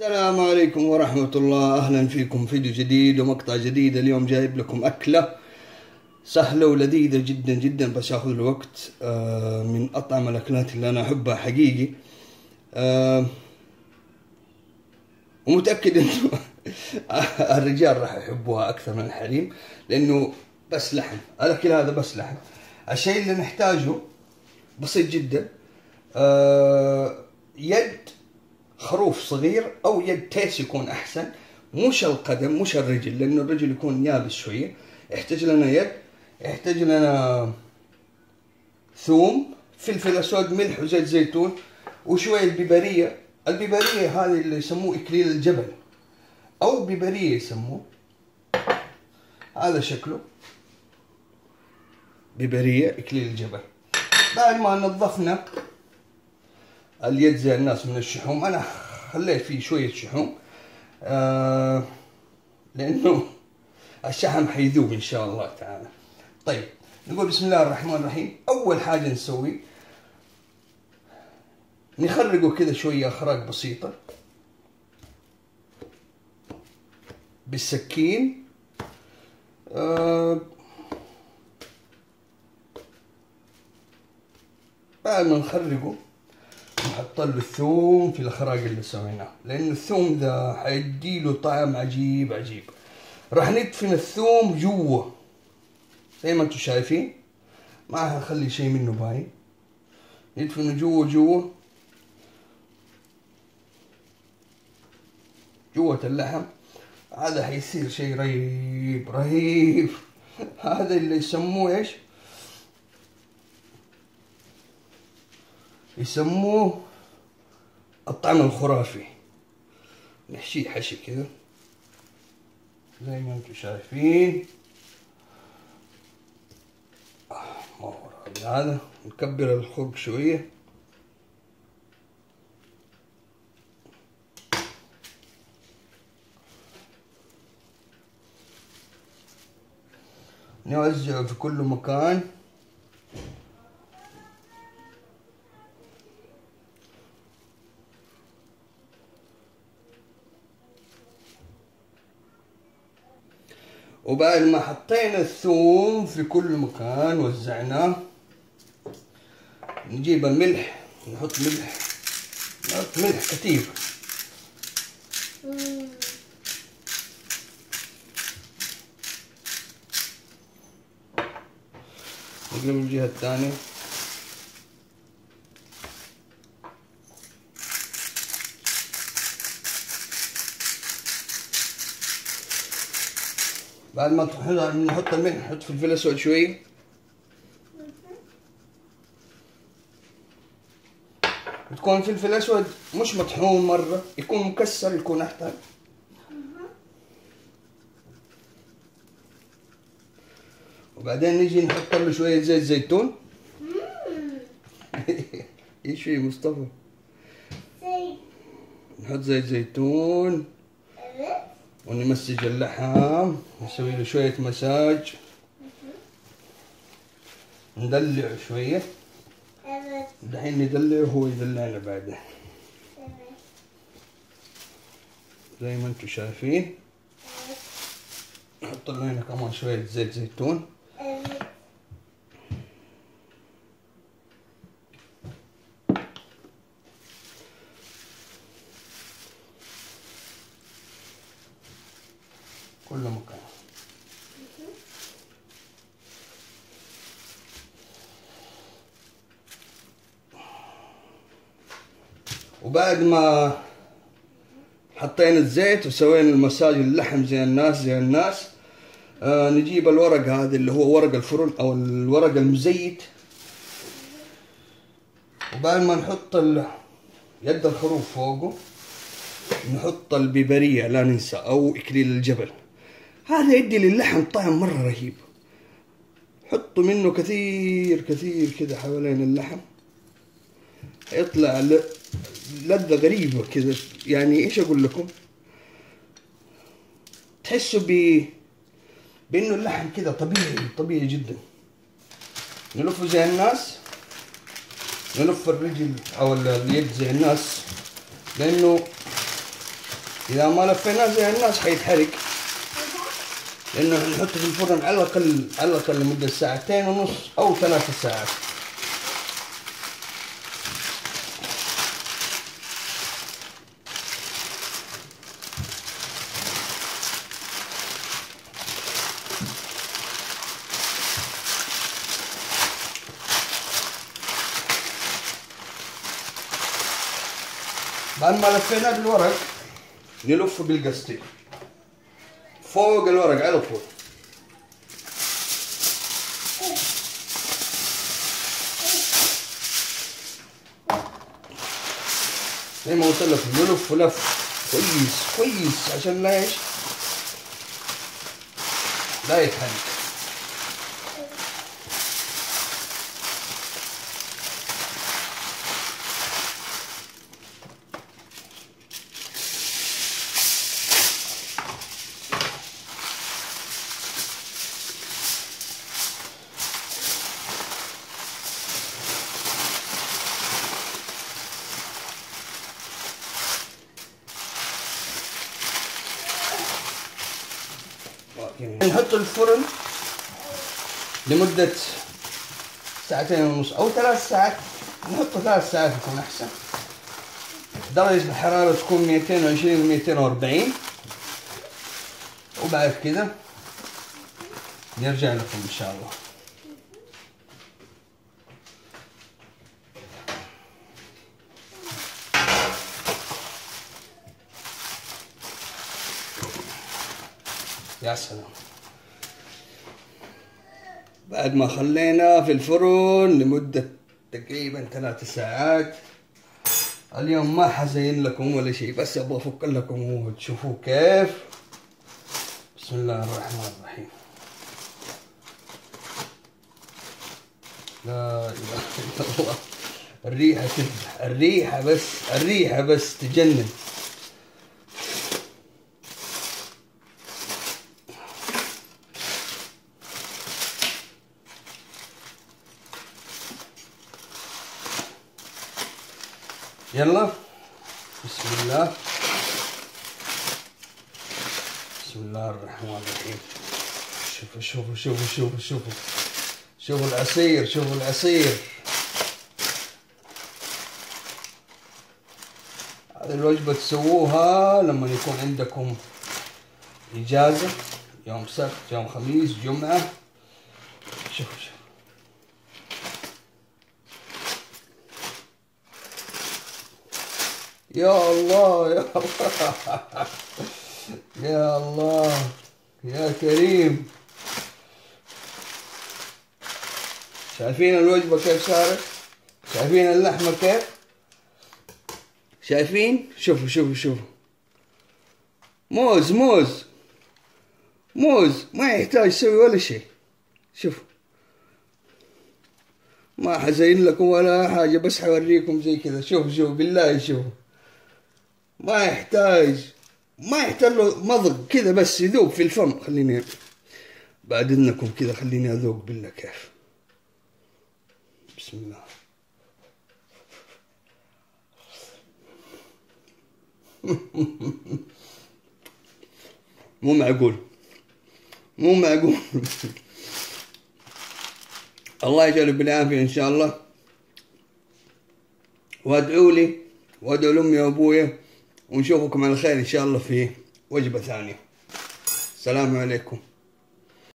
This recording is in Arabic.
السلام عليكم ورحمة الله. أهلا فيكم. فيديو جديد ومقطع جديد. اليوم جايب لكم أكلة سهلة ولذيذة جدا جدا بس ياخذ الوقت آه، من أطعم الأكلات اللي أنا أحبها حقيقي. آه، ومتأكد إنه الرجال راح يحبوها أكثر من الحريم لأنه بس لحم. الأكل هذا بس لحم. الشيء اللي نحتاجه بسيط جدا آه، يد خروف صغير أو يد تيس يكون أحسن. مش القدم مش الرجل لأنه الرجل يكون يابس شوية. يحتاج لنا يد يحتاج لنا ثوم فلفل أسود ملح وزيت زيتون وشوية البيبرية. البيبرية هذه اللي يسموه إكليل الجبل أو بيبرية يسموه. هذا شكله. بيبرية إكليل الجبل. بعد ما نظفنا اليد زي الناس من الشحوم. أنا خليت فيه شوية شحوم. آه لأنه الشحم حيذوب إن شاء الله تعالى. طيب نقول بسم الله الرحمن الرحيم. أول حاجة نسوي نخرجه كذا شوية اخراج بسيطة. بالسكين. آه بعد ما نخرجه له الثوم في الأخراج اللي سويناه. لأن الثوم ذا حيدي له طعم عجيب عجيب. راح ندفن الثوم جوا زي ما أنتم شايفين. ما هنخلي شيء منه باين. ندفنه جوا جوا جوة اللحم. هذا حيصير شيء رهيب رهيب. هذا اللي يسموه إيش؟ يسموه الطعم الخرافي. نحشيه حشي كذا زي ما أنتم شايفين. آه، هذا نكبر الخرق شوية. نوزعه في كل مكان. وبعد ما حطينا الثوم في كل مكان وزعناه. نجيب الملح نحط ملح. نحط ملح كثير. نقلب الجهة الثانية. بعد ما نحط الملح نحط فلفل اسود شوي تكون فلفل اسود مش مطحون مرة يكون مكسر يكون احسن وبعدين نجي نحط له شوية زيت زيتون. إيش في مصطفى؟ نحط زيت زيتون. ونمسج اللحم نسوي له شوية مساج. ندلع شوية. دحين ندلع وهو يدلعنا بعدين زي ما أنتم شايفين. نحط له هنا كمان شوية زيت زيتون كل مكان وبعد ما حطينا الزيت وسوينا المساج اللحم زي الناس زي الناس آه نجيب الورق هذا اللي هو ورق الفرن أو الورق المزيت. وبعد ما نحط ال- يد الخروف فوقه نحط البيبرية لا ننسى أو إكليل الجبل. هذا يدي للحم طعم مرة رهيب. حطوا منه كثير كثير كذا حوالين اللحم. يطلع لذة غريبة كذا. يعني إيش أقول لكم؟ تحسوا ب بإنه اللحم كذا طبيعي طبيعي جدا. نلفه زي الناس نلف الرجل ال- اليد زي الناس لأنه إذا ما لفيناه زي الناس حيتحرق. لأنه نحطه في الفرن على الأقل على الأقل لمدة ساعتين ونص أو ثلاث ساعات. بعد ما لفيناه بالورق نلفه بالقسطير فوق الورق على طول. زي ما قلت لك نلف لف. كويس كويس عشان لا إيش؟ لا يتحرق نحط الفرن لمدة ساعتين ونص أو ثلاث ساعات. نحطه ثلاث ساعات يكون أحسن. درجة الحرارة تكون 220 و 240 وبعد كده نرجع لكم إن شاء الله. يا سلام. بعد ما خلينا في الفرن لمدة تقريبا ثلاث ساعات اليوم ما حزين لكم ولا شيء بس أبغى أفك لكم وتشوفوه كيف. بسم الله الرحمن الرحيم. لا إله إلا الله. الريحة تذبح الريحة بس الريحة بس تجنن. يلا. بسم الله. بسم الله الرحمن الرحيم. شوفوا شوفوا شوفوا شوفوا شوفوا. شوفوا العصير شوفوا العصير. هذه الوجبة تسووها لما يكون عندكم إجازة يوم سبت يوم خميس جمعة. شوفوا شوفوا. يا الله يا الله. يا الله. يا كريم. شايفين الوجبة كيف صارت؟ شايفين اللحمة كيف؟ شايفين؟ شوفوا شوفوا شوفوا. موز موز. موز. ما يحتاج يسوي ولا شيء. شوفوا. ما حزين لكم ولا حاجة بس حوريكم زي كذا. شوفوا شوفوا. بالله شوفوا. ما يحتاج ما يحتاج له مضغ كذا بس يذوب في الفم. خليني بعد اذنكم كذا خليني أذوق بالله كيف. بسم الله. مو معقول. مو معقول. الله يجعله بالعافية إن شاء الله. وادعوا لي وادعوا لأمي وأبويا ونشوفكم على خير إن شاء الله في وجبة ثانية. السلام عليكم.